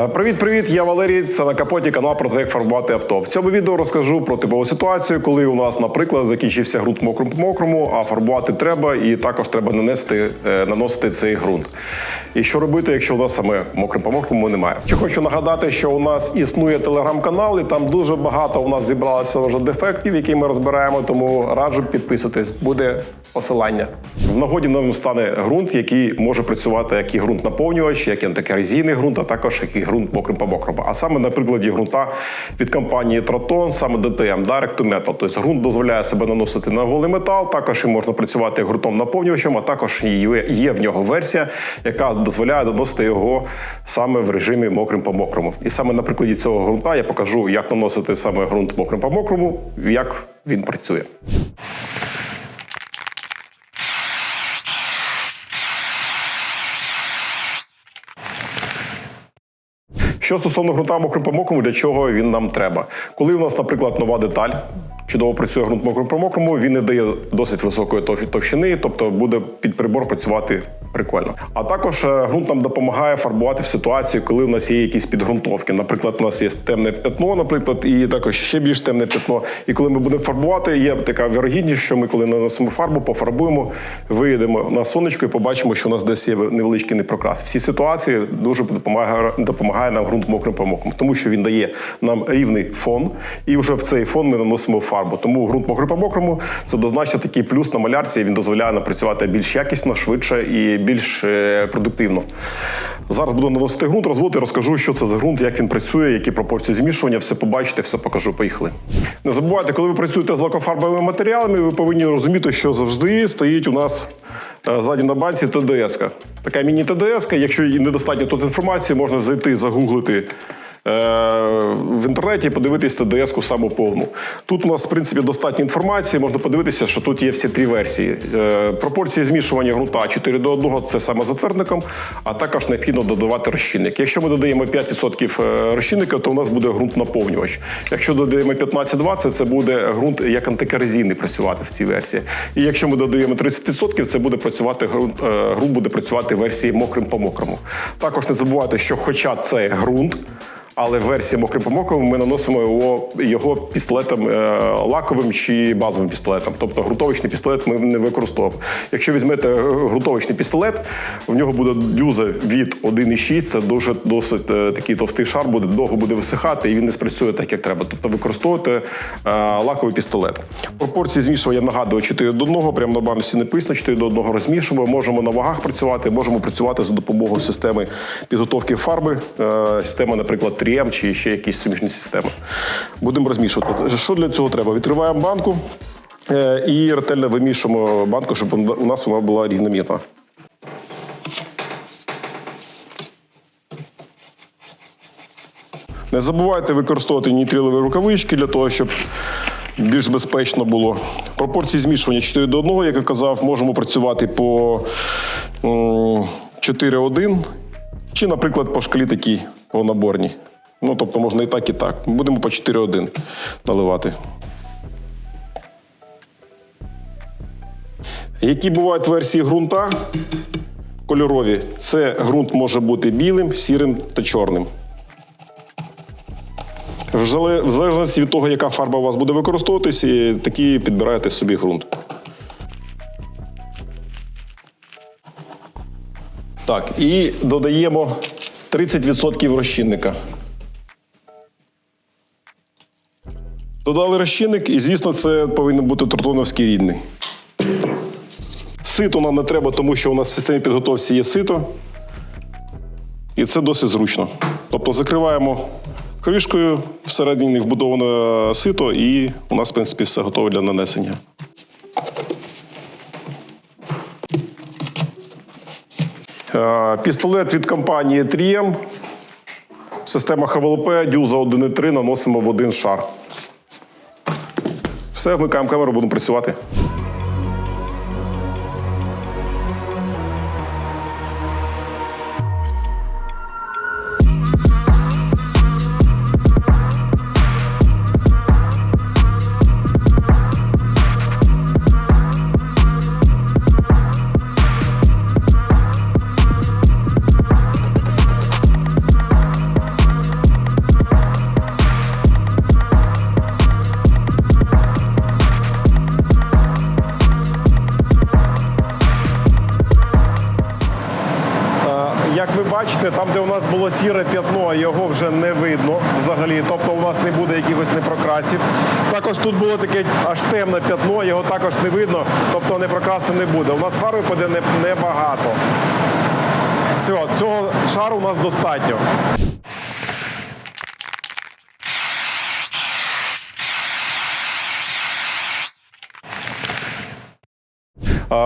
Е, Привіт-привіт, я Валерій. Це на капоті канал про те, як фарбувати авто. В цьому відео розкажу про типову ситуацію, коли у нас, наприклад, закінчився ґрунт мокрому по мокрому, а фарбувати треба, і також треба нанести, е, наносити цей ґрунт. І що робити, якщо у нас саме мокрим по мокрому немає? Ще хочу нагадати, що у нас існує телеграм-канал, і там дуже багато у нас зібралося вже дефектів, які ми розбираємо. Тому раджу підписуйтесь. Буде посилання. В нагоді нам стане ґрунт, який може працювати як і ґрунт наповнювач, як і антикорозійний ґрунт, а також як і ґрунт мокрим по мокрому. А саме на прикладі ґрунта від компанії Traton, саме DTM, Direct to Metal. Тобто ґрунт дозволяє себе наносити на голий метал, також і можна працювати ґрунтом наповнювачем, а також є в нього версія, яка дозволяє доносити його саме в режимі мокрим по мокрому. І саме на прикладі цього ґрунта я покажу, як наносити саме ґрунт мокрим по мокрому, як він працює. Що стосовно ґрунта по для чого він нам треба? Коли у нас, наприклад, нова деталь, чудово працює ґрунт мокрим по мокрому, він не дає досить високої тов- товщини, тобто буде під прибор працювати прикольно. А також е, ґрунт нам допомагає фарбувати в ситуації, коли у нас є якісь підґрунтовки. Наприклад, у нас є темне пятно, наприклад, і також ще більш темне пятно. І коли ми будемо фарбувати, є така вірогідність, що ми, коли наносимо фарбу, пофарбуємо, виїдемо на сонечко і побачимо, що у нас десь є невеличкий непрокрас. В цій ситуації дуже допомагає, допомагає нам ґрунт мокрим по мокрому, тому що він дає нам рівний фон, і вже в цей фон ми наносимо фарбу. Тому ґрунт мокрим по мокрому це однозначно такий плюс на малярці. Він дозволяє нам працювати більш якісно, швидше і більш е, продуктивно. Зараз буду наносити ґрунт, розвод і розкажу, що це за ґрунт, як він працює, які пропорції змішування, все побачите, все покажу. Поїхали. Не забувайте, коли ви працюєте з лакофарбовими матеріалами, ви повинні розуміти, що завжди стоїть у нас е, ззаді на банці ТДС. -ка. Така міні-ТДС, якщо і недостатньо тут інформації, можна зайти, загуглити. Е, В інтернеті і подивитись ТДС-ку саму повну. Тут у нас, в принципі, достатньо інформації. Можна подивитися, що тут є всі три версії. Е, Пропорції змішування ґрунта 4 до 1 це саме затвердником, а також необхідно додавати розчинник. Якщо ми додаємо 5% е, розчинника, то у нас буде ґрунт наповнювач. Якщо додаємо 15-20, це буде ґрунт як антикорозійний працювати в цій версії. І якщо ми додаємо 30%, це буде працювати ґрунт, ґрунт буде працювати в версії мокрим по мокрому. Також не забувайте, що хоча це ґрунт. Але в версії мокрим по ми наносимо його, його пістолетом е, лаковим чи базовим пістолетом. Тобто грунтовочний пістолет ми не використовуємо. Якщо візьмете грунтовочний пістолет, в нього буде дюза від 1,6, це дуже досить е, такий товстий шар, буде довго буде висихати, і він не спрацює так, як треба. Тобто використовуйте е, лаковий пістолет. Пропорції змішування нагадую 4 до 1, прямо на банці написано 4 до 1 розмішуємо. Можемо на вагах працювати, можемо працювати за допомогою системи підготовки фарби, система, наприклад, 3М чи ще якісь суміжні системи. Будемо розмішувати. Що для цього треба? Відкриваємо банку е, і ретельно вимішуємо банку, щоб у нас вона була рівномірна. Не забувайте використовувати нітрилові рукавички для того, щоб більш безпечно було. Пропорції змішування 4 до 1, як я казав, можемо працювати по 4-1 чи, наприклад, по шкалі такій по наборній. Ну, тобто можна і так, і так. Будемо по 4-1 наливати. Які бувають версії ґрунта кольорові? Це ґрунт може бути білим, сірим та чорним. В залежності від того, яка фарба у вас буде використовуватись, такі підбираєте собі ґрунт. Так, і додаємо 30% розчинника. Додали розчинник, і, звісно, це повинен бути тротоновський рідний. Сито нам не треба, тому що у нас в системі підготовці є сито. І це досить зручно. Тобто закриваємо кришкою, всередині вбудоване сито, і у нас, в принципі, все готове для нанесення. Е, Пістолет від компанії 3M. Система ХВЛП, дюза 1.3 наносимо в один шар. Все, вмикаємо камеру, будемо працювати. Де у нас було сіре п'ятно, його вже не видно взагалі. Тобто у нас не буде якихось непрокрасів. Також тут було таке аж темне п'ятно, його також не видно, тобто непрокрасу не буде. У нас фарби піде небагато. Все, цього шару у нас достатньо.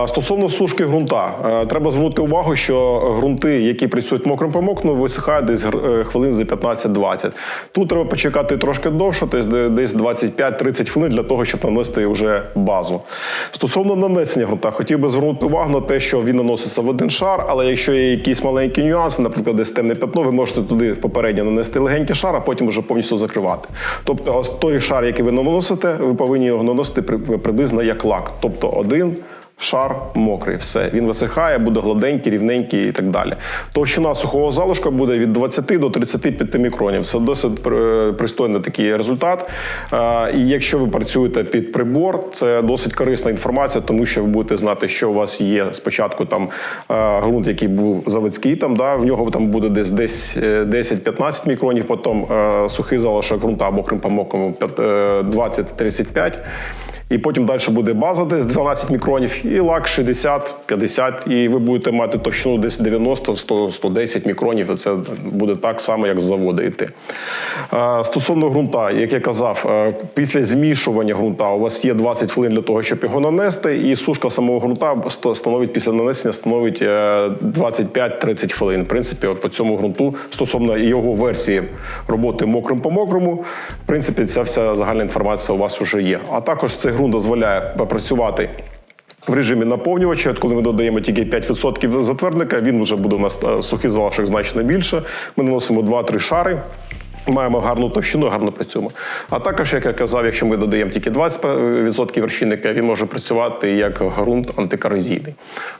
Стосовно сушки ґрунта, е, треба звернути увагу, що ґрунти, які працюють мокрим по мокрому, висихають десь е, хвилин за 15-20. Тут треба почекати трошки довше, десь де- десь 25-30 хвилин для того, щоб нанести вже базу. Стосовно нанесення ґрунта, хотів би звернути увагу на те, що він наноситься в один шар, але якщо є якісь маленькі нюанси, наприклад, десь темне п'ятно, ви можете туди попередньо нанести легенький шар, а потім вже повністю закривати. Тобто, той шар, який ви наносите, ви повинні його наносити при- приблизно як лак. Тобто один Шар мокрий, все. Він висихає, буде гладенький, рівненький і так далі. Товщина сухого залишка буде від 20 до 35 мікронів. Це досить е, пристойний такий результат. Е, І якщо ви працюєте під прибор, це досить корисна інформація, тому що ви будете знати, що у вас є спочатку там е, ґрунт, який був заводський, там да, в нього там буде десь десь е, 10-15 мікронів, потім сухий залишок ґрунта мокрим по мокрому п'ят- е, 20-35. І потім далі буде база десь 12 мікронів, і лак 60-50, і ви будете мати товщину десь 90-110 мікронів. І це буде так само, як з заводу йти. Е, Стосовно ґрунта, як я казав, е, після змішування ґрунта у вас є 20 хвилин для того, щоб його нанести, і сушка самого ґрунта становить після нанесення становить е, 25-30 хвилин. В принципі, от по цьому ґрунту стосовно його версії роботи мокрим по мокрому, в принципі, ця вся загальна інформація у вас вже є. А також цей ґрунт дозволяє працювати. В режимі наповнювача, коли ми додаємо тільки 5% затвердника, він вже буде у нас е, сухий залишок значно більше. Ми наносимо 2-3 шари. Маємо гарну товщину, гарно працюємо. А також, як я казав, якщо ми додаємо тільки 20% вершинника, він може працювати як ґрунт антикорозійний.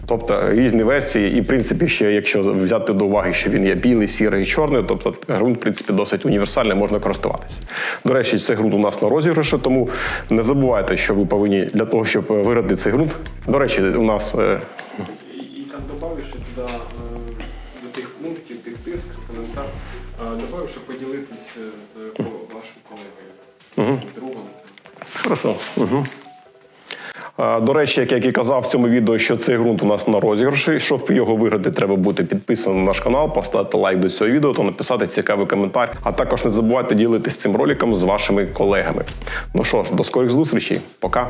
Тобто різні версії, і в принципі, ще якщо взяти до уваги, що він є білий, сірий чорний, тобто ґрунт, в принципі, досить універсальний, можна користуватися. До речі, цей ґрунт у нас на розіграші, тому не забувайте, що ви повинні для того, щоб виграти цей ґрунт. До речі, у нас тих пунктів, тих тиск, коментар, добавив, щоб поділитись е, з вашим колегою, з другом. Хорошо. Угу. До речі, як я і казав в цьому відео, що цей ґрунт у нас на розіграші. Щоб його виграти, треба бути підписаним на наш канал, поставити лайк до цього відео та написати цікавий коментар. А також не забувайте ділитися цим роликом з вашими колегами. Ну що ж, до скорих зустрічей. Пока.